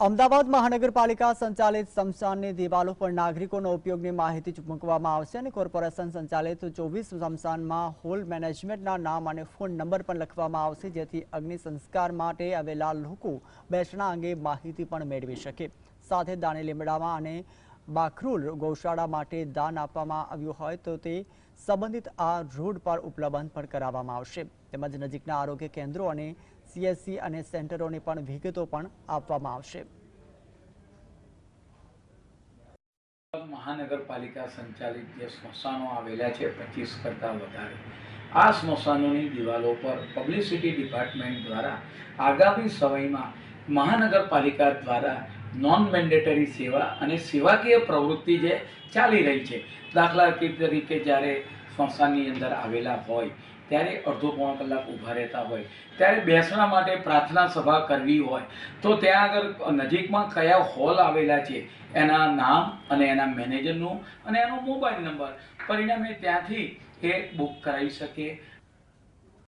અમદાવાદ મહાનગરપાલિકા સંચાલિત સ્મશાનની દિવાલો પર નાગરિકોનો ઉપયોગની માહિતી મૂકવામાં આવશે અને કોર્પોરેશન સંચાલિત ચોવીસ સ્મશાનમાં હોલ મેનેજમેન્ટના નામ અને ફોન નંબર પણ લખવામાં આવશે, જેથી અગ્નિ સંસ્કાર માટે આવેલા લોકો બેસણા અંગે માહિતી પણ મેળવી શકે. સાથે દાણી લીમડામાં અને બાખરૂલ ગૌશાળા માટે દાન આપવામાં આવ્યું હોય તો તે સંબંધિત આ રોડ પર ઉપલબ્ધ પણ કરાવવામાં આવશે. તેમજ નજીકના આરોગ્ય કેન્દ્રો અને સીએસસી અને સેન્ટરોની પણ વિગતો પણ આપવામાં આવશે. મહાનગરપાલિકા સંચાલિત જે સ્મશાનો આવેલા છે, પચીસ કરતાં વધારે. આ સ્મશાનોની દિવાલો પર પબ્લિસિટી ડિપાર્ટમેન્ટ દ્વારા આગામી સમયમાં મહાનગરપાલિકા દ્વારા નોન મેન્ડેટરી સેવા અને સેવાકીય પ્રવૃત્તિ જે ચાલી રહી છે, દાખલા તરીકે જ્યારે સ્મશાનની અંદર આવેલા હોય, ત્યારે અડધો પોણો કલાક ઊભા રહેતા હોય, ત્યારે બેસણા માટે પ્રાર્થના સભા કરવી હોય, તો ત્યાં આગળ નજીકમાં કયા હોલ આવેલા છે, એના નામ અને એના મેનેજરનું અને એનો મોબાઈલ નંબર, પરિણામે ત્યાંથી એ બુક કરાવી શકે